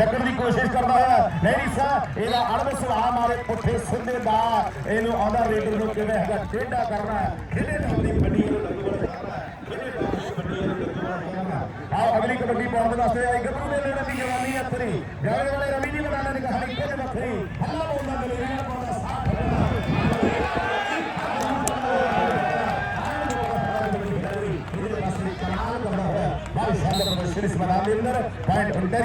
ਡੱਕਣ ਦੀ ਕੋਸ਼ਿਸ਼ ਕਰਦਾ ਹੋਇਆ ਨਹੀਂ ਸਾ ਇਹਦਾ ਅੜਵੇ ਸੁਹਾ ਮਾਰੇ ਪੁੱਠੇ ਸਿੱਧੇ ਦਾ ਇਹਨੂੰ ਆਉਂਦਾ ਰੇਡਰ ਨੂੰ ਕਿਵੇਂ ਹੈਗਾ ਟੇਢਾ ਕਰਨਾ ਹੈ। ਖੇਡੇ ਨਾਲ ਦੀ ਵੱਡੀ ਇਹਨੂੰ ਲੱਗੂ ਵਾਲਾ ਕਰਨਾ ਹੈ। ਖੇਡੇ ਨਾਲ ਦੀ ਵੱਡੀ ਇਹਨੂੰ ਲੱਗੂ ਵਾਲਾ ਕਰਨਾ ਹੈ। ਆਓ, ਅਗਲੀ ਕਬੱਡੀ ਪਾਉਣ ਦੇ ਵਾਸਤੇ ਆਈ ਗੱਭਰੂ ਦੇ ਲੈਣ ਦੀ ਜਵਾਨੀ ਹੈ ਤੇਰੀ ਜਾਣੇ ਵਾਲੇ ਰਵੀ ਜੀ ਬਣਾ ਦੀ ਕਹਾਣੀ ਕਿਹਦੇ ਵੱਖਰੀ ਹੱਲਾ ਬੋਲਦਾ ਗਲੇਰੀਆ ਪਾਉਂਦਾ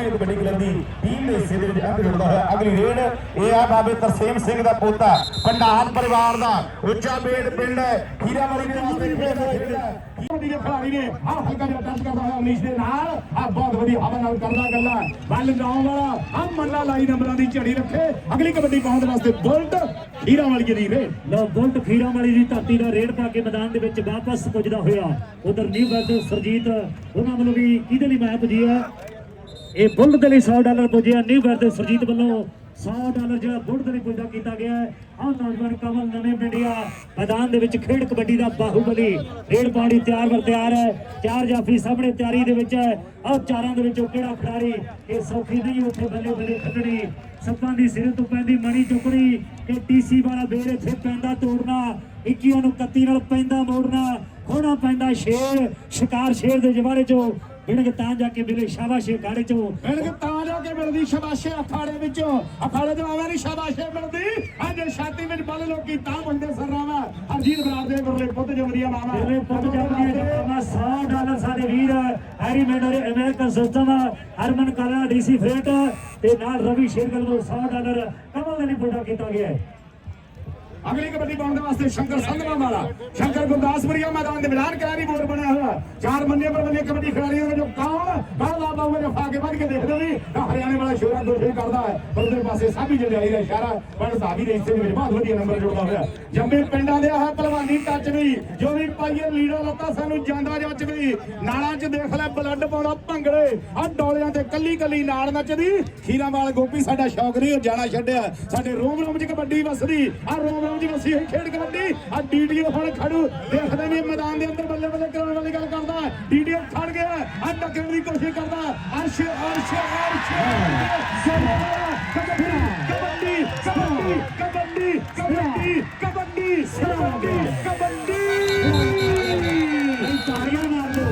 ਕਬੱਡੀ ਕਲੱਬ ਦੀ ਟੀਮ ਦੇ ਹਿੱਸੇ ਦੇ ਵਿੱਚ ਅੱਗ ਜੁੜਦਾ ਹੋਇਆ। ਅਗਲੀ ਰੇਡ ਇਹ ਆ ਬਾਬੇ ਤਰਸੇਮ ਸਿੰਘ ਦਾ ਪੋਤਾ, ਪੰਡਾਲ ਪਰਿਵਾਰ ਦਾ। ਉੱਚਾ ਬੇੜ ਪਿੰਡ ਖੀਰਾ ਦੇ ਵਾਸਤੇ ਖੇਡਦਾ ਕਬੱਡੀ ਦੇ ਖਿਡਾਰੀ ਨੇ ਆ ਹਲਕਾ ਜਿਹਾ ਟੱਚ ਕਰਦਾ ਹੋਇਆ ਅਮਨੀਸ਼ ਦੇ ਨਾਲ। ਆ ਬਹੁਤ ਵਧੀਆ ਹਵਾ ਨਾਲ ਕਰਦਾ ਗੱਲਾਂ। ਬੱਲ ਨਾਉ ਵਾਲਾ ਆ ਮੰਨਾ ਲਾਈ ਨੰਬਰਾਂ ਦੀ ਝੜੀ ਰੱਖੇ। ਅਗਲੀ ਕਬੱਡੀ ਪਾਉਣ ਵਾਸਤੇ ਬੁਲਟ ਹੀਰਾ ਵਾਲੀ ਦੀ ਰੇ ਲੋ ਬੁਲਟ ਖੀਰਾ ਵਾਲੀ ਦੀ ਧਰਤੀ ਦਾ ਰੇਡ ਪਾ ਕੇ ਮੈਦਾਨ ਦੇ ਵਿੱਚ ਵਾਪਸ ਪੁੱਜਦਾ ਹੋਇਆ। ਉਧਰ ਨਿਊ ਵਰਡ ਸਰਜੀਤ, ਉਹਨਾਂ ਵੱਲੋਂ ਵੀ ਕਿਹਦੇ ਲਈ ਮੈਂ ਪੁੱਜੀ ਆ? ਇਹ ਬੁਲਟ ਦੇ ਲਈ 100 ਡਾਲਰ ਪੁੱਜਿਆ ਨਿਊ ਵਰਡ ਸਰਜੀਤ ਵੱਲੋਂ 100 ਡਾਲਰ ਜਿਹੜਾ ਬੁਲਟ ਦੇ ਪੁੱਜਦਾ ਕੀਤਾ ਗਿਆ ਹੈ। ਆਹ ਨੌਜਵਾਨ ਕਮਲ ਨਵੇਂ ਪਿੰਡਿਆ ਮੈਦਾਨ ਦੇ ਵਿੱਚ ਖੇਡ ਕਬੱਡੀ ਦਾ ਬਾਹੂਬਲੀ ਰੇਡ ਪਾਣੀ ਤਿਆਰ ਵਰ ਤਿਆਰ ਹੈ। ਚਾਰ ਜਾਫੀ ਸਾਹਮਣੇ ਤਿਆਰੀ ਦੇ ਵਿੱਚ ਹੈ। ਆਹ ਚਾਰਾਂ ਦੇ ਵਿੱਚੋਂ ਕਿਹੜਾ ਖਿਡਾਰੀ ਇਹ ਸੌਖੀ ਨਹੀਂ, ਉੱਥੇ ਬੱਲੇ ਬੱਲੇ ਖੱਟਣੀ ਸੱਪਾਂ ਦੀ ਸਿਰੇ ਤੋਂ ਪੈਂਦੀ ਮਣੀ ਚੁੱਕਣੀ ਇਹ ਟੀਸੀ ਵਾਲਾ ਬੇਰ ਇੱਥੇ ਪੈਂਦਾ ਤੋੜਨਾ। 21 ਨੂੰ 31 ਨਾਲ ਪੈਂਦਾ ਮੋੜਨਾ। ਖੋਣਾ ਪੈਂਦਾ ਸ਼ੇਰ, ਸ਼ਿਕਾਰ ਸ਼ੇਰ ਦੇ ਜਵਾੜੇ ਚੋਂ। ਜਿਹੜੇ ਤਾਂ ਜਾ ਕੇ ਮਿਲੇ ਸ਼ਾਬਾਸ਼ੇ ਗਾੜੇ ਚੋਂ। ਮਿਲ ਤਾਂ ਮਿਲਦੀ ਸ਼ਾਬਾਸ਼ੇ ਅਖਾੜੇ ਵਿੱਚੋਂ। ਅਖਾੜੇ ਤੋਂ ਆਵੇਂ ਨਹੀਂ ਸ਼ਾਬਾਸ਼ੇ ਮਿਲਦੀ। ਅੱਜ ਛਾਤੀ ਵਿੱਚ ਬੱਲ ਲੋਕੀ ਤਾਂ ਬੰਦੇ ਸਰਰਾਵਾ ਹਰਜੀਤ ਬਰਾੜ ਦੇ ਗੁਰਲੇ ਪੁੱਤ ਜਵਰੀਆ ਮਾਵਾ ਮੇਰੇ ਪੁੱਤ ਜਾਂਦੀ ਹੈ 100 ਡਾਲਰ ਸਾਡੇ ਵੀਰ Harry Mander American system Harman Kala DC freight ਤੇ ਨਾਲ ਰਵੀ ਸ਼ੇਰਗਲ ਨੂੰ 100 ਡਾਲਰ ਕਮਲ ਦੇ ਲਈ ਪੁੱਜਾ ਕੀਤਾ ਗਿਆ ਹੈ। ਅਗਲੀ ਕਬੱਡੀ ਪਾਉਣ ਦੇ ਵਾਸਤੇ ਸ਼ੰਕਰ ਸੰਧਵਾ ਵਾਲਾ। ਸ਼ੰਕਰ ਗੁਰਦਾਸਪੁਰੀਆ ਮੈਦਾਨ ਦੇ ਮੈਦਾਨ ਕਿਨਾਰੀ ਬੋਰਡ ਬਣਿਆ ਹੋਇਆ। ਚਾਰ ਮੰਨੇ ਪਰ ਮੰਨੇ ਕਬੱਡੀ ਖਿਡਾਰੀਆਂ ਕੌਣ ਬਾਹਰ ਲਾ ਬਾਹੂ ਨੇ ਕੇ ਦੇਖਦੇ ਵੀ ਤਾਂ ਹਰਿਆਣੇ ਵਾਲਾ ਸ਼ੋਰਾ ਦੁਰਸ਼ੇ ਕਰਦਾ ਹੈ। ਪਰ ਉਹਦੇ ਪਾਸੇ ਸਾਬੀ ਜੰਡਿਆਈ ਦਾ ਇਸ਼ਾਰਾ ਪਰ ਸਾਬੀ ਦੇ ਹਿੱਸੇ ਵਿੱਚ ਬਹੁਤ ਵਧੀਆ ਨੰਬਰ ਜੁੜਦਾ ਹੋਇਆ ਜੰਮੇ ਪਿੰਡਾਂ ਦੇ ਆਹ ਪਹਿਲਵਾਨੀ ਟੱਚ ਵੀ, ਜੋ ਵੀ ਪਾਈਏ ਲੀਡਰ ਲੱਤਾ ਸਾਨੂੰ ਜਾਂਦਾ ਜੱਚ ਵੀ ਨਾਲਾਂ 'ਚ ਦੇਖ ਲੈ ਬਲੱਡ ਪਾਉਂਦਾ ਭੰਗੜੇ। ਆ ਡੋਲਿਆਂ ਤੇ ਕੱਲੀ ਕੱਲੀ ਨਾਲ ਨੱਚਦੀ। ਖੀਰਾਵਾਲ ਗੋਪੀ ਸਾਡਾ ਸ਼ੌਕ ਨਹੀਂ, ਉਹ ਜਾਣਾ ਛੱਡਿਆ। ਸਾਡੇ ਰੋਮ ਰੋਮ 'ਚ ਕਬੱਡੀ ਵਸਦੀ। ਆ ਰੋਮ ਰੋਮ 'ਚ ਵਸੀ ਹੋਈ ਖੇਡ ਕਬੱਡੀ। ਆ ਡੀਡੀਓ ਹੁਣ ਖੜੂ ਦੇਖਦੇ ਵੀ ਮੈਦਾਨ ਦੇ ਅੰਦਰ ਬੱਲੇ ਬੱਲੇ ਕਰਾਉਣ ਵਾਲੀ ਗੱਲ ਕਰਦਾ ਡੀਡੀਓ ਖੜ ਗਿਆ। ਆ ਟੱਕਣ ਦੀ ਕੋਸ਼ਿਸ਼ ਕਰਦਾ ਅਰਸ਼ ਅਰਸ਼ ਅਰਸ਼ ਕਬੱਡੀ ਕਬੱਡੀ ਕਬੱਡੀ ਕਬੱਡੀ ਕਬੱਡੀ ਕਬੱਡੀ ਕਬੱਡੀ ਕਬੱਡੀ ਤਾੜੀਆਂ ਮਾਰ ਦਿਓ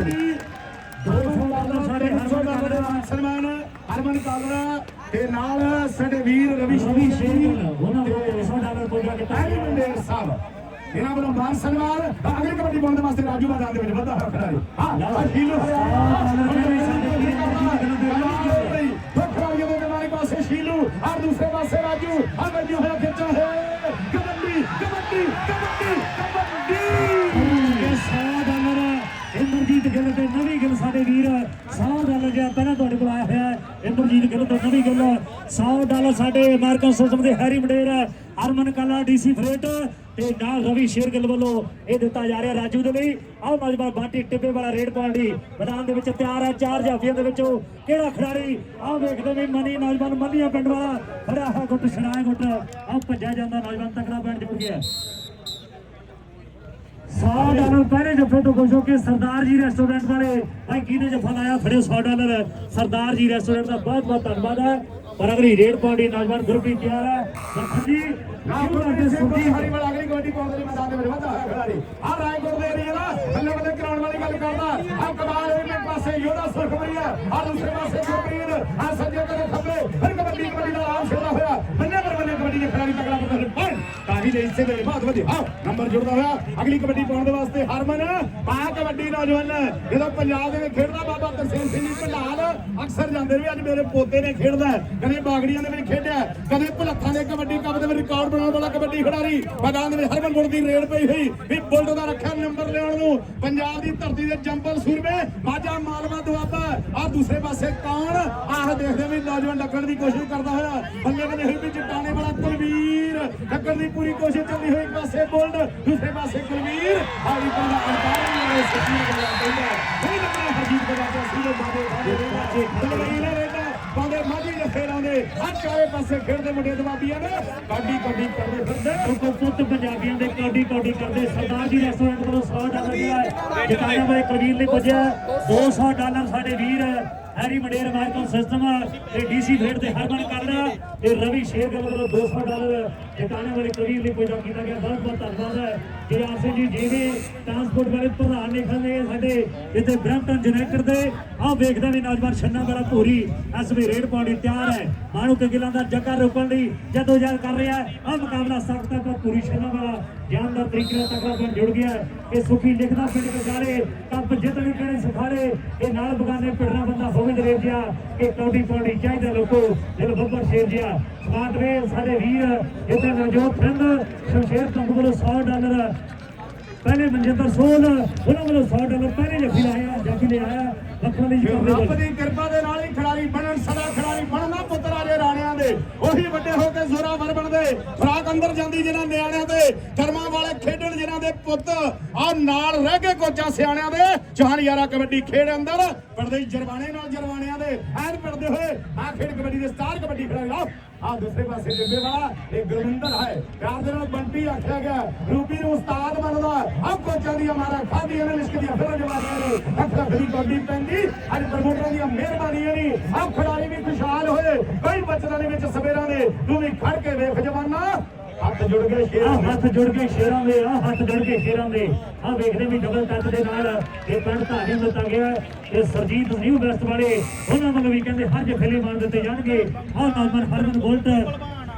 200 ਡਾਲਰ ਸਾਡੇ ਹਰਮਨ ਕਾਲਾ ਦਾ ਸਨਮਾਨ ਹਰਮਨ ਕਾਲਰਾ ਤੇ ਨਾਲ ਸਾਡੇ ਵੀਰ ਰਵੀ ਰਵੀ ਸ਼ਰੀ ਉਹਨਾਂ ਵੱਲੋਂ 200 ਡਾਲਰ ਪੁੱਜਾ ਕੀਤਾ ਹੈ ਮੰਡੇਰ ਸਾਹਿਬ ਇਹਨਾਂ ਵੱਲੋਂ ਮਾਨ ਸਨਮਾਨ ਅਗਲੀ ਕਬੱਡੀ ਦੇ ਵਾਸਤੇ ਰਾਜੂ ਮੈਦਾਨ ਦੇ ਵਿੱਚ ਵੱਧਾ ਹੋਇਆ ਖਿਡਾਰੀ ਹਾਂ ਆ ਸ਼ੀਲੂ ਇੰਦਰਜੀਤ ਗਿੱਲ ਤੇ ਨਵੀਂ ਗਿੱਲ 100 ਡਾਲਰ ਸਾਡੇ ਅਮਰੀਕਨ ਸਿਸਟਮ ਦੇ Harry Mander Harman Kala, DC freight ਤੇ ਨਾਲ ਰਵੀ ਸ਼ੇਰਗਿੱਲ ਵੱਲੋਂ ਇਹ ਦਿੱਤਾ ਜਾ ਰਿਹਾ ਰਾਜੂ ਦੇ ਲਈ। ਆਹ ਨੌਜਵਾਨ ਬਾਟੀ ਟਿੱਬੇ ਵਾਲਾ ਰੇਡ ਪਾਉਣ ਲਈ ਮੈਦਾਨ ਦੇ ਵਿੱਚ ਤਿਆਰ ਹੈ, ਚਾਰ ਜਾਫੀਆਂ ਦੇ ਵਿੱਚੋਂ ਕਿਹੜਾ ਖਿਡਾਰੀ? ਆਹ ਵੇਖਦੇ ਵੀ ਮਨੀ ਨੌਜਵਾਨ ਮੱਲੀਆਂ ਪਿੰਡ ਵਾਲਾ ਖੜਾ ਹੈ ਗੁੱਟ ਛੜਾਏ ਗੁੱਟ। ਆਹ ਭੱਜਿਆ ਜਾਂਦਾ ਨੌਜਵਾਨ ਤਕੜਾ ਪਿੰਡ ਜੁੜ ਗਿਆ। 100 ਡਾਲਰ ਪਹਿਲੇ ਜੱਫੇ ਤੋਂ ਖੁਸ਼ ਹੋ ਕੇ ਸਰਦਾਰ ਜੀ ਰੈਸਟੋਰੈਂਟ ਵਾਲੇ ਭਾਈ ਕਿਹਨੇ ਜੱਫਾ ਲਾਇਆ? ਫੜਿਓ 100 ਡਾਲਰ ਸਰਦਾਰ ਜੀ ਰੈਸਟੋਰੈਂਟ ਦਾ ਬਹੁਤ ਬਹੁਤ ਧੰਨਵਾਦ ਹੈ। ਪਰ ਅਗਲੀ ਰੇਡ ਪਾਉਣੀ ਨੌਜਵਾਨ ਗਰੁੱਪ ਦੀ ਤਿਆਰ ਹੈ। ਲਖਨ ਜੀ ਰਾਮਪੁਰ ਦੇ ਸੁਖੀ ਹਰੀਵਾਲ ਅਗਲੀ ਕਬੱਡੀ ਪਾਉਣ ਦੇ ਲਈ ਮੈਦਾਨ ਦੇ ਵਿੱਚ ਵੱਧਾ ਹੋਇਆ ਖਿਡਾਰੀ। ਆ ਰਾਏਕੋਟ ਦੇ ਏਰੀਆ ਦਾ ਬੱਲੇ ਬੱਲੇ ਕਰਾਉਣ ਵਾਲੀ ਗੱਲ ਕਰਦਾ। ਆ ਕਮਾਲ ਹੋਈ ਇੱਕ ਪਾਸੇ ਯੋਧਾ ਸੁਖਮਰੀਆ ਆ ਦੂਸਰੇ ਪਾਸੇ ਗੁਰਪ੍ਰੀਤ ਆ ਸੱਜੇ ਦੇ ਹਿੱਸੇ ਦੇ ਬਹੁਤ ਵਧੀਆ ਆ ਨੰਬਰ ਜੁੜਦਾ ਹੋਇਆ ਅਗਲੀ ਕਬੱਡੀ ਪਾਉਣ ਦੇ ਵਾਸਤੇ ਹਰਮਨ ਪਾ ਕਬੱਡੀ ਨੌਜਵਾਨ ਜਦੋਂ ਪੰਜਾਬ ਦੇ ਵਿੱਚ ਖੇਡਦਾ ਬਾਬਾ ਤਰਸੇਮ ਸਿੰਘ ਜੀ ਭੰਡਾਲ ਅਕਸਰ ਜਾਂਦੇ ਨੇ ਅੱਜ ਮੇਰੇ ਪੋਤੇ ਨੇ ਖੇਡਦਾ ਕਦੇ ਬਾਗੜੀਆਂ ਦੇ ਵਿੱਚ ਖੇਡਿਆ ਕਦੇ ਭੁਲੱਥਾਂ ਦੇ ਕਬੱਡੀ ਕੱਪ ਦੇ ਵਿੱਚ ਰਿਕਾਰਡ ਬਣਾਉਣ ਵਾਲਾ ਕਬੱਡੀ ਖਿਡਾਰੀ ਮੈਦਾਨ ਦੇ ਵਿੱਚ ਹਰਮਨ ਗੁਰ ਦੀ ਰੇਡ ਪਈ ਹੋਈ ਵੀ ਬੁਲਟ ਦਾ ਰੱਖਿਆ ਨੰਬਰ ਲਿਆਉਣ ਨੂੰ ਪੰਜਾਬ ਦੀ ਧਰਤੀ ਦੇ ਜੰਬਲ ਸੂਰਮੇ ਮਾਝਾ ਮਾਲਵਾ ਦੁਆਬਾ ਆ ਦੂਸਰੇ ਪਾਸੇ ਕੌਣ ਆਹ ਦੇਖਦੇ ਵੀ ਨੌਜਵਾਨ ਡੱਕਣ ਦੀ ਕੋਸ਼ਿਸ਼ ਕਰਦਾ ਹੋਇਆ ਬੱਲੇ ਬੱਲੇ ਹੋਈ ਵੀ ਜਟਾਣੇ ਵਾਲਾ ਕੁਲਵੀਰ ਡੱਕਣ ਦੀ ਪੂਰੀ ਕੋਸ਼ਿਸ਼ ਚੱਲਦੀ ਹੋਈ ਇੱਕ ਪਾਸੇ ਬੁਲਟ ਦੂਸਰੇ ਪਾਸੇ ਕੁਲਵੀਰ। ਹਾਲੀ ਪੰਦਾ ਅੰਤਾਰ ਨੇ ਸੱਚੀ ਗੱਲ ਕਹਿੰਦਾ ਇਹ ਨੰਬਰ ਹਰਜੀਤ ਦਾ ਬਾਬਾ ਸੀ ਦੇ ਬਾਬੇ ਬਾਬੇ ਬਾਬੇ ਕੁਲਵੀਰ ਰੇਡਾ ਪਾਉਂਦੇ ਮਾਝੀ ਜੱਫੇ ਲਾਉਂਦੇ ਆ ਚਾਰੇ ਪਾਸੇ ਖੇਡਦੇ ਮੁੰਡੇ ਦਵਾਬੀਆਂ ਨੇ। ਕਾਡੀ ਕਾਡੀ ਕਰਦੇ ਫਿਰਦੇ ਕੋ ਪੁੱਤ ਪੰਜਾਬੀਆਂ ਦੇ ਕੌਡੀ ਕੌਡੀ ਕਰਦੇ ਸਰਦਾਰ ਜੀ ਰੈਸਟੋਰੈਂਟ ਵੱਲੋਂ 100 ਡਾਲਰ ਜਿਹੜਾ ਹੈ। ਵਾਲੇ ਕੁਲਵੀਰ ਨੇ ਪੁੱਜਿਆ 200 ਡਾਲਰ ਸਾਡੇ ਵੀਰ ਹੈਰੀ ਮੰਡੇਰ ਅਮਰੀਕਨ ਸਿਸਟਮ ਤੇ ਡੀਸੀ ਫੇਡ ਤੇ ਹਰਮਨ ਕਾਲੜਾ ਤੇ ਰਵੀ ਸ਼ੇਰਗਿੱਲ ਵੱਲੋਂ 200 ਡਾਲਰ ਜਿਤਾਣੇ ਵਾਲੇ ਕਵੀਰ ਲਈ ਪੁਜਾ ਕੀਤਾ ਗਿਆ ਬਹੁਤ ਬਹੁਤ ਧੰਨਵਾਦ ਹੈ। ਜਿਹੜਾ ਸਿੰਘ ਜੀ ਜਿਹਨੇ ਟਰਾਂਸਪੋਰਟ ਵਾਲੇ ਪ੍ਰਧਾਨ ਨੇ ਖੰਦੇ ਸਾਡੇ ਇੱਥੇ ਬ੍ਰੈਂਪਟਨ ਜਨੇਟਰ ਦੇ। ਆਹ ਵੇਖਦਾ ਵੀ ਨੌਜਵਾਨ ਛੰਨਾ ਵਾਲਾ ਭੂਰੀ ਇਸ ਵੇ ਰੇਡ ਪਾਉਣੀ ਤਿਆਰ ਹੈ। ਮਾਣੂ ਕਗਿਲਾਂ ਦਾ ਜੱਗਾ ਰੋਕਣ ਲਈ ਜਦੋਂ ਜਦ ਕਰ ਰਿਹਾ ਹੈ। ਆਹ ਮੁਕਾਬਲਾ ਸਖਤ ਹੈ, ਪਰ ਪੂਰੀ ਛੰਨਾ ਵਾਲਾ ਜਾਨਦਾਰ ਤਰੀਕੇ ਨਾਲ ਤਕੜਾ ਬਣ ਜੁੜ ਗਿਆ ਇਹ ਸੁਖੀ ਲਿਖਦਾ ਪਿੰਡ ਕਗਾਲੇ ਕੱਪ ਜਿੱਤਣੇ ਕਿਹੜੇ ਸੁਖਾਲੇ ਇਹ ਨਾਲ ਬਗਾਨੇ ਪਿੰਡਰਾ ਬੰਦਾ ਹੋਵੇ ਦਰੇਜ ਜਿਹਾ ਇਹ ਕੌਡੀ ਪਾਉਣੀ ਚਾਹੀਦਾ ਲੋਕੋ ਦਿਲ ਬੱਬਰ ਸ਼ੇਰ ਜਿਹਾ ਸਮਾਰਟ ਵੇ ਸਾਡੇ ਵੀਰ ਇੱਥੇ ਨਵਜੋਤ ਸਿੰਘ ਸ਼ਮਸ਼ੇਰ ਤੋਂ ਕੋਲ 100 ਡਾਲਰ ਪਹਿਲੇ ਮਨਜਿੰਦਰ ਸੋਲ ਉਹਨਾਂ ਵੱਲੋਂ 100 ਡਾਲਰ ਪਹਿਲੇ ਜੱਫੀ ਲਾਇਆ ਜੱਫੀ ਲੈ ਆਇਆ ਰੱਬ ਜਿੱਤ ਦੀ ਕਿਰਪਾ ਦੇ ਨਾਲ ਹੀ ਖਿਡਾਰੀ ਬਣਨ ਸਦਾ ਖਿਡਾਰੀ ਬਣਨਾ ਪੁੱਤਰ ਆਜੇ ਰਾਣਿਆਂ ਦੇ, ਉਹੀ ਵੱਡੇ ਹੋ ਕੇ ਜ਼ੋਰਾਵਰ ਬਣਦੇ। ਫਰਾਕ ਅੰਦਰ ਜਾਂਦੀ ਜਿਹਨਾਂ ਨਿਆਣਿਆਂ ਦੇ ਕਰਮਾਂ ਵਾਲੇ ਖੇਡਣ ਜਿਹਨਾਂ ਦੇ ਪੁੱਤ। ਆ ਨਾਲ ਰਹਿ ਕੇ ਕੋਚਾਂ ਸਿਆਣਿਆਂ ਦੇ ਚਾਹਨ ਯਾਰਾ ਕਬੱਡੀ ਖੇਡ ਅੰਦਰ। ਪੜਦੇ ਜਰਵਾਣੇ ਨਾਲ ਜਰਵਾਣਿਆਂ ਦੇ, ਐਨ ਪੜਦੇ ਹੋਏ ਆ ਖੇਡ ਕਬੱਡੀ ਦੇ ਸਟਾਰ ਕਬੱਡੀ ਖਿਡਾਰੀ ਆਓ ਆ ਦੂਸਰੇ ਪਾਸੇ ਜਿੱਬੇ ਵਾਲਾ, ਇਹ ਗੁਰਵਿੰਦਰ ਹੈ। ਪਿਆਰ ਦੇ ਨਾਲ ਬੰਟੀ ਆਖਿਆ ਗਿਆ ਰੂਬੀ ਨੂੰ ਉਸਤਾਦ ਬਣਦਾ ਆ ਕੋਚਾਂ ਦੀਆਂ ਮਾਰਾ ਖਾਦੀਆਂ ਨੇ, ਲਿਸ਼ਕ ਦੀਆਂ ਫਿਰ ਜਵਾਨੀਆਂ ਨੇ। ਅੱਖ ਲੱਖ ਦੀ ਪੈਂਦੀ। ਅੱਜ ਪ੍ਰਮੋਟਰਾਂ ਦੀਆਂ ਮਿਹਰਬਾਨੀਆਂ ਨਹੀਂ ਆ ਖਿਡਾਰੀ ਵੀ ਖੁਸ਼ਹਾਲ ਹੋਏ। ਕਈ ਬੱਚਿਆਂ ਦੇ ਵਿੱਚ ਸਵੇਰਾਂ ਦੇ। ਤੂੰ ਵੀ ਖੜ ਕੇ ਵੇਖ ਜਵਾਨਾ। ਹੱਥ ਜੁੜ ਗਏ ਸ਼ੇਰਾਂ, ਹੱਥ ਜੁੜ ਕੇ ਸ਼ੇਰਾਂ ਦੇ ਆ ਹੱਥ ਜੁੜ ਕੇ ਸ਼ੇਰਾਂ ਦੇ। ਆ ਵੇਖਦੇ ਵੀ ਡਬਲ ਟੱਚ ਦੇ ਨਾਲ ਇਹ ਪਿੰਡ ਧਾਰੀ ਦਿੱਤਾ ਗਿਆ ਹੈ। ਸਰਜੀਤ ਨਿਊ ਵੈਸਟ ਵਾਲੇ, ਉਹਨਾਂ ਵੱਲੋਂ ਵੀ ਕਹਿੰਦੇ ਹਰ ਜਫੇਲੇ ਮਾਰ ਦਿੱਤੇ ਜਾਣਗੇ। ਆ ਨੌਜਵਾਨ ਹਰਮਨ ਬੋਲਟ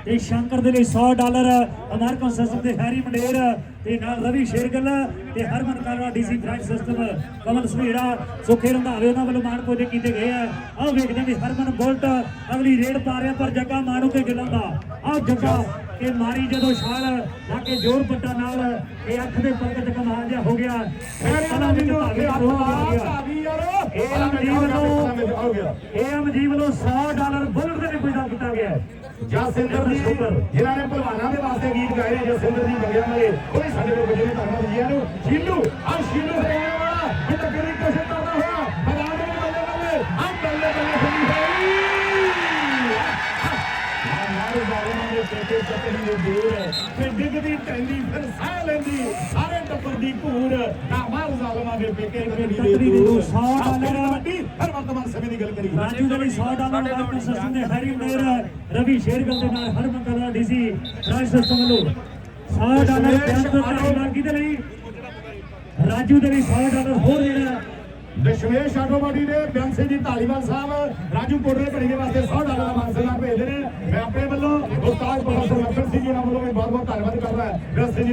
ਤੇ ਸ਼ੰਕਰ ਦੇ ਲਈ 100 ਡਾਲਰ ਅਮਰੀਕਨ ਸਿਸਟਮ ਦੇ ਹੈਰੀ ਮੰਡੇਰ ਤੇ ਨਾਲ ਰਵੀ ਸ਼ੇਰਗਲ ਤੇ Harman Kalra DC branch system Kamal Samira ਸੁਖੇ ਰੰਧਾਵੇ ਉਹਨਾਂ ਵੱਲੋਂ ਮਾਣ ਕੋਦੇ ਕੀਤੇ ਗਏ ਆ ਆਹ ਵੇਖਦੇ ਵੀ ਹਰਮਨ ਬੋਲਟ ਅਗਲੀ ਰੇਡ ਪਾ ਰਿਹਾ, ਪਰ ਜੱਗਾ ਮਾਣੂ ਕੇ ਗਿਲਾਂ ਦਾ। ਆਹ ਜੱਗਾ ਇਹ ਮਾਰੀ ਜਦੋਂ ਛਾਲ ਲਾ ਕੇ ਜ਼ੋਰ ਪੱਟਾ ਨਾਲ ਇਹ ਅੱਖ ਦੇ ਚ ਕਮਾਲ ਜਿਹਾ ਹੋ ਗਿਆ। ਸ਼ੇਰਾਂ ਦਾ ਮੈਨੂੰ ਇਹ ਅਮਜੀ ਵੱਲੋਂ ਹੋ ਗਿਆ। ਇਹ ਅਮਜੀ ਵੱਲੋਂ 100 ਡਾਲਰ ਬੁਲਟ ਦੇ ਲਈ ਪੈਦਾ ਕੀਤਾ ਗਿਆ। ਜਸਿੰਦਰ ਜੀ ਜਿਨ੍ਹਾਂ ਨੇ ਭਲਵਾਨਾਂ ਦੇ ਵਾਸਤੇ ਗੀਤ ਗਾਏ ਨੇ ਜਸਿੰਦਰ ਜੀ ਬੰਗਿਆ ਵਾਲੇ ਉਹ ਸਾਡੇ ਕੋਲ ਬਜੇ ਧੰਨਵਾਦ ਜੀ ਨੂੰ। ਸ਼ੀਲੂ ਆ ਸ਼ੀਲੂ ਹਰਿਆਣਾ ਵਾਲਾ ਇਹ ਤਾਂ ਕਿਹੜੀ ਕੋਸ਼ਿਸ਼ ਕਰਦਾ ਹੋਇਆ ਮੈਦਾਨ ਦੇ ਵਿੱਚ ਬੱਲੇ ਬੱਲੇ ਆ ਬੱਲੇ ਬੱਲੇ ਹੋਈ ਹੋਈ ਮਾਰੇ ਜਾਗਰਾਂ ਦੇ ਪੇਟੇ ਦੇ ਦੂਰ ਫਿਰ ਡਿੱਗਦੀ ਟੈਂਦੀ ਫਿਰ ਸਾਹ ਲੈਂਦੀ ਸਾਰੇ ਟੱਬਰ ਦੀ ਘੂਰ। ਨਾ ਮਾਰ ਜ਼ਾਲਮਾਂ ਦੇ ਪੇਕੇ ਚੱਕਰੀ ਦੇ ਦੂਰ ਸੌ ਡਾਲਰ। ਵੱਡੀ ਹਰ ਵਰਤਮਾਨ ਸਮੇਂ ਦੀ ਗੱਲ ਕਰੀਏ ਰਾਜੂ ਦੇ ਲਈ 100 ਡਾਲਰ ਅਮਰੀਕਨ ਸਿਸਟਮ ਦੇ ਹੈਰੀ ਮੰਡੇਰ ਰਵੀ ਸ਼ੇਰਗਲ ਦੇ ਨਾਲ Harman Kalra DC branch system ਵੱਲੋਂ। 100 ਡਾਲਰ ਬਿਆਨ ਤੋਂ ਧੰਨਵਾਦ ਕਿਹਦੇ ਲਈ? ਰਾਜੂ ਦੇ ਲਈ 100 ਡਾਲਰ ਹੋਰ ਜਿਹੜਾ ਦਸ਼ਮੇਸ਼ ਆਟੋਬਾਡੀ ਦੇ ਬਿਆਨ ਸਿੰਘ ਜੀ ਢਾਲੀਵਾਲ ਸਾਹਿਬ ਰਾਜੂ ਕੋਟਲੇ ਭੜੀ ਦੇ ਵਾਸਤੇ 100 ਡਾਲਰ ਦਾ ਮਾਨਸਲਾ ਭੇਜਦੇ ਨੇ ਮੈਂ ਆਪਣੇ ਵੱਲੋਂ ਉਸਤਾਦ ਪ੍ਰੋਫੈਸਰ ਲਖਨ ਸਿੰਘ ਜੀ ਨਾਲ ਵੱਲੋਂ ਵੀ ਬਹੁਤ ਬਹੁਤ ਧੰਨਵਾਦ ਕਰਦਾ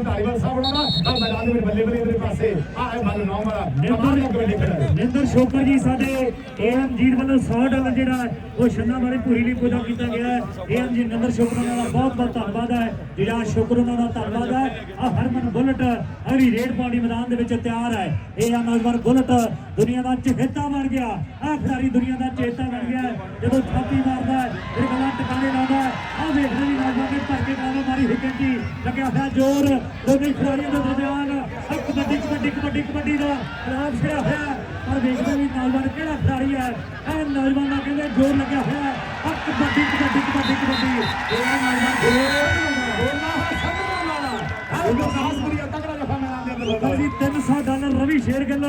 ਢਾਲੀਵਾਲ ਸਾਹਿਬ ਉਹਨਾਂ ਦਾ। ਮੈਦਾਨ ਦੇ ਵਿੱਚ ਬੱਲੇ ਬੱਲੇ ਦੇ ਪਾਸੇ। ਆ ਹੈ ਮਨ ਨੌ ਵਾਲਾ। ਕਮਾਲ ਦਾ ਕਬੱਡੀ ਖੇਡਦਾ ਨਿੰਦਰ ਸ਼ੋਕਰ ਜੀ ਸਾਡੇ ਏਐਮ ਜੀਤ ਵੱਲੋਂ 100 ਡਾਲਰ ਜਿਹੜਾ ਉਹ ਛੰਨਾ ਵਾਲੇ ਪੂਰੀ ਲਈ ਪੂਜਾ ਕੀਤਾ ਗਿਆ ਹੈ। ਏਐਮ ਜੀ ਨਿੰਦਰ ਸ਼ੋਕਰ ਉਹਨਾਂ ਦਾ ਬਹੁਤ ਬਹੁਤ ਧੰਨਵਾਦ ਹੈ। ਜਿਹੜਾ ਸ਼ੁਕਰ ਉਹਨਾਂ ਦਾ ਧੰਨਵਾਦ ਹੈ। ਆ ਹਰਮਨ ਬੁਲਟ ਹਰੀ ਰੇਡ ਪਾਉਣੀ ਮੈਦਾਨ ਦੇ ਵਿੱਚ ਤਿਆਰ ਹੈ। ਇਹ ਆ ਨੌਜਵਾਨ ਬੁਲਟ। ਦੁਨੀਆ ਦਾ ਚਹੇਤਾ ਬਣ ਗਿਆ। ਆ ਖਿਡਾਰੀ ਦੁਨੀਆ ਦਾ ਚੇਤਾ ਬਣ ਗਿਆ। ਜਦੋਂ ਥਾਪੀ ਮਾਰਦਾ ਹੈ ਇਹ ਗੱਲਾਂ ਟਿਕਾਣੇ ਲਾਉਂਦਾ ਆ ਵੇਖਦੇ ਵੀ ਨੌਜਵਾਨ ਨੇ ਹਿੱਕਣ ਜੀ ਲੱਗਿਆ ਹੋਇਆ ਜ਼ੋਰ। ਦੋਨੇ ਖਿਡਾਰੀਆਂ ਦੇ ਦਰਮਿਆਨ ਕਬੱਡੀ ਕਬੱਡੀ ਕਬੱਡੀ ਕਬੱਡੀ ਦਾ ਖਰਾਬ ਛਿੜਿਆ ਹੋਇਆ। ਪਰ ਵੇਖਦੇ ਵੀ ਨੌਜਵਾਨ ਕਿਹੜਾ ਖਿਡਾਰੀ ਹੈ? ਇਹ ਨੌਜਵਾਨ ਕਹਿੰਦੇ ਜ਼ੋਰ ਲੱਗਿਆ ਹੋਇਆ। ਆ ਕਬੱਡੀ ਕਬੱਡੀ ਕਬੱਡੀ ਕਬੱਡੀ ਇਹ ਨੌਜਵਾਨ ਬੋਲਣਾ ਹੈ ਸਭ ਵਾਲਾ ਹੈ ਗੁਰਦਾਸਪੁਰੀ ਤਕੜਾ ਜਫਾ ਮੈਦਾਨ ਦੇ ਅੰਦਰ ਜੀ 300 ਡਾਲਰ ਰਵੀ ਸ਼ੇਰਗਿੱਲ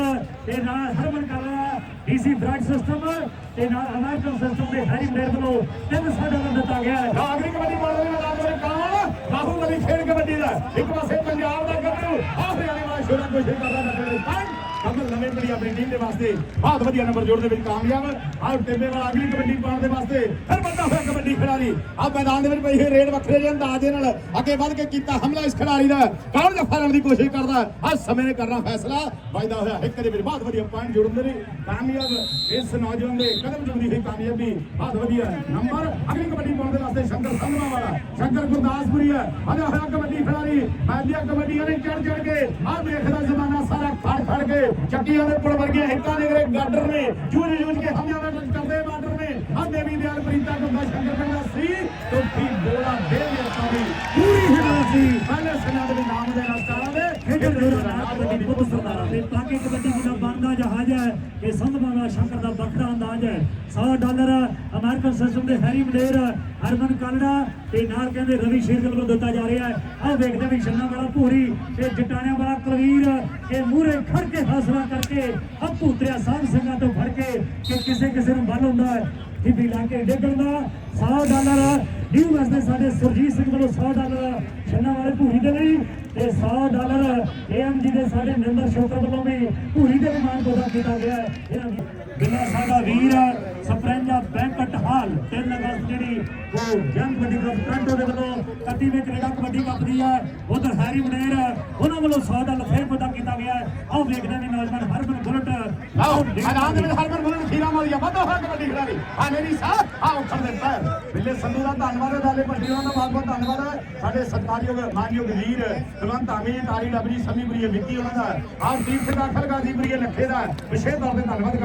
ਤੇ ਨਾਲ ਹਰਮਨ ਰਿਹਾ ਡੀਸੀ ਬ੍ਰਾਡ ਸਿਸਟਮ ਤੇ ਨਾਲ ਅਮਰੀਕਨ ਸਿਸਟਮ ਦੇ ਹੈਰੀ ਮੇਰ ਵੱਲੋਂ 300 ਡਾਲਰ ਦਿੱਤਾ ਗਿਆ ਹੈ। ਨਾਗਰਿਕ ਕਬੱਡੀ ਬੋਲ ਰਹੇ ਮੈਦਾਨ ਦੇ ਵਿੱਚ ਕੌਣ ਬਾਹੂਬਲੀ ਖੇਡ ਕਬੱਡੀ ਦਾ। ਇੱਕ ਪਾਸੇ ਪੰਜਾਬ ਦਾ ਗੱਭਰੂ ਆ ਹਰਿਆਣੇ ਵਾਲਾ ਸ਼ੋਰਾ ਕੋਸ਼ਿਸ਼ ਕਰਦਾ ਨੱਬੇ ਦੇ ਕਮਲ ਨਵੇਂ ਪੜੀ ਆਪਣੀ ਟੀਮ ਦੇ ਵਾਸਤੇ ਬਹੁਤ ਵਧੀਆ ਨੰਬਰ ਜੋੜ ਦੇ ਵਿੱਚ ਕਾਮਯਾਬ। ਆ ਟਿੱਬੇ ਵਾਲਾ ਅਗਲੀ ਕਬੱਡੀ ਪਾਉਣ ਦੇ ਵਾਸਤੇ ਫਿਰ ਬੰਦਾ ਹੋਇਆ ਕਬੱਡੀ ਖਿਡਾਰੀ। ਆ ਮੈਦਾਨ ਦੇ ਵਿੱਚ ਪਈ ਇਹ ਰੇਡ ਵੱਖਰੇ ਜਿਹੇ ਅੰਦਾਜ਼ ਨਾਲ ਅੱਗੇ ਵੱਧ ਕੇ ਕੀਤਾ ਹਮਲਾ ਇਸ ਖਿਡਾਰੀ ਦਾ। ਕੌਣ ਜੱਫਾ ਲੈਣ ਦੀ ਕੋਸ਼ਿਸ਼ ਕਰਦਾ? ਆ ਸਮੇਂ ਨੇ ਕਰਨਾ ਫੈਸਲਾ। ਵਾਇਦਾ ਹੋਇਆ ਇੱਕ ਦੇ ਵਿੱਚ ਬਹੁਤ ਵਧੀਆ ਪੁਆਇੰਟ ਜੋੜਦੇ ਨੇ ਕਾਮਯਾਬ। ਇਸ ਨੌਜਵਾਨ ਦੇ ਕਦਮ ਚੁੰਮਦੀ ਹੋਈ ਕਾਮਯਾਬੀ ਬਹੁਤ ਵਧੀਆ ਨੰਬਰ ਅਗਲੀ ਕਬੱਡੀ ਪਾਉਣ ਦੇ ਵਾਸਤੇ ਸ਼ੰਕਰ ਸੰਧਵਾ ਵਾਲਾ, ਸ਼ੰਕਰ ਗੁਰਦਾਸਪੁਰੀ ਹੈ। ਆਜਾ ਹੋਇਆ ਕਬੱਡੀ ਖਿਡਾਰੀ ਮੈਦੀਆਂ ਕਬੱਡੀਆਂ ਨੇ ਚੜ ਚੜ ਕੇ। ਆ ਦੇਖਦਾ ਜ਼ਮਾਨਾ ਸਾਰਾ ਖੜ ਖੜ ਕੇ। ਚੱਕੀਆਂ ਦੇ ਪੁਲ ਹਿੱਤਾਂ ਦੇ ਗਰੇ ਗਾਡਰ ਨੇ, ਜੂਝ ਜੂਝ ਕੇ ਹਮਲਿਆਂ ਦੇ ਕਰਦੇ ਬਾਰਡਰ ਨੇ। ਆ ਦੇਵੀ ਦਿਆਲ ਪ੍ਰੀਤਾ ਗੁੰਦਾ ਸ਼ੰਕਰ ਪਿੰਡਾ ਸੀ ਤੋਪੀ ਬੋਲਾ ਦੇ ਦੇ ਪੂਰੀ ਹਿਲਾ ਸੀ। ਪਹਿਲੇ ਸਿਨਾਂ ਦੇ ਨਾਮ ਦੇ ਨਾਲ ਸਟਾਰਾਂ ਦੇ ਕਬੱਡੀ ਪੁੱਤ ਸਰਦਾਰਾਂ ਤੇ ਪਾਕੇ ਕਬੱਡੀ ਦਾ ਬਣਦਾ ਜਹਾਜ਼ ਹੈ, ਇਹ ਸੰਧਵਾਲਾ ਸ਼ੰਕਰ ਦਾ ਵੱਖਰਾ ਅੰਦਾਜ਼ ਹੈ। 100 ਡਾਲਰ ਅਮਰੀਕਨ ਸਿਸਟਮ ਦੇ ਹੈਰੀ ਮਲੇਰ, ਹਰਮਨ ਕਾਲੜਾ ਤੇ ਨਾਲ ਕਹਿੰਦੇ ਰਵੀ ਸ਼ੇਰਗਲ ਵੱਲੋਂ ਦਿੱਤਾ ਜਾ ਰਿਹਾ ਹੈ। ਆਹ ਵੇਖਦੇ ਵੀ ਛੰਨਾ ਵਾਲਾ ਭੂਰੀ ਤੇ ਜਟਾਣਿਆਂ ਵਾਲਾ ਕੁਲਵੀਰ, ਇਹ ਮੂਹਰੇ ਖੜ ਕੇ ਹਾਸਲਾ ਕਰਕੇ ਆ ਭੂਤਰਿਆ ਸਾਹਿਬ ਸਿੰਘਾਂ ਤੋਂ ਫੜ ਕੇ ਕਿ ਕਿਸੇ ਕਿਸੇ ਨੂੰ ਬਲ ਹੁੰਦਾ ਹੈ। ਟਿੱਬੀ ਲਾ ਕੇ ਡੇਗਣ ਦਾ 100 ਡਾਲਰ ਨਿਊ ਵੈਸਟ ਦੇ ਸਾਡੇ ਸੁਰਜੀਤ ਸਿੰਘ ਵੱਲੋਂ 100 ਡਾਲਰ ਛੰਨਾ ਵਾਲੇ ਭੂਰੀ ਦੇ ਲਈ। ਤੇ 100 ਡਾਲਰ ਏਐਮਜੀ ਦੇ ਸਾਡੇ ਨਿੰਦਰ ਸ਼ੋਕਰ ਵੱਲੋਂ ਵੀ ਭੂਰੀ ਦੇ ਮਾਨ ਪੌਦਾ ਕੀਤਾ ਗਿਆ ਹੈ। ਇਹਨਾਂ ਦੀ ਬਿੱਲਾ ਸਾਡਾ ਵੀਰ ਸਪਰੈਂਜਾ ਬੈਂਕਟ ਹਾਲ 3 ਅਗਸਤ ਜਿਹੜੀ ਉਹ ਜੰਗ ਕਬੱਡੀ ਕਲੱਬ ਟ੍ਰਾਂਟੋ ਦੇ ਵੱਲੋਂ 31ਵੇਂ ਕੈਨੇਡਾ ਕਬੱਡੀ ਕੱਪ ਦੀ ਹੈ ਉਧਰ ਹੈਰੀ ਮਨੇਰ ਉਹਨਾਂ ਵੱਲੋਂ 100 ਡਾਲਰ ਫੇਰ ਪਤਾ ਕੀਤਾ ਗਿਆ ਹੈ। ਆਓ ਵੇਖਦੇ ਹਾਂ ਨੌਜਵਾਨ ਹਰਮਨ ਬੁਲਟ, ਆਓ, ਮੈਦਾਨ ਦੇ ਵਿੱਚ ਹਰਮਨ ਬੁਲਨ ਖੀਰਾ ਮਾਰੀਆ, ਵਾਧਾ ਹੋਇਆ ਕਬੱਡੀ ਖਿਡਾਰੀ। ਆ ਮੇਰੀ ਸਾਹ ਆ ਉੱਠਣ ਪੈਰ। ਬਿੱਲੇ ਸੰਧੂ ਦਾ ਧੰਨਵਾਦ ਹੈ ਦਾਲੇ ਭੱਟੀ ਉਹਨਾਂ ਦਾ ਬਹੁਤ ਬਹੁਤ ਧੰਨਵਾਦ ਹੈ। ਸਾਡੇ ਸਤਿਕਾਰਯੋਗ ਮਾਨਯੋਗ ਵੀਰ ਕੁਲਵੰਤ ਆਮੀ ਤਾਰੀ ਡਬਰੀ ਸਮੀਪ੍ਰੀਏ ਵਿੱਕੀ ਉਹਨਾਂ ਦਾ। ਆਪ ਦੀਪ ਸਿੰਘ ਦਾਖਲ ਗਾਜ਼ੀਪੁਰੀਏ ਲੱਖੇ ਦਾ। ਵਿਸ਼ੇਸ਼ ਤੌਰ ਤੇ ਧੰਨਵਾਦ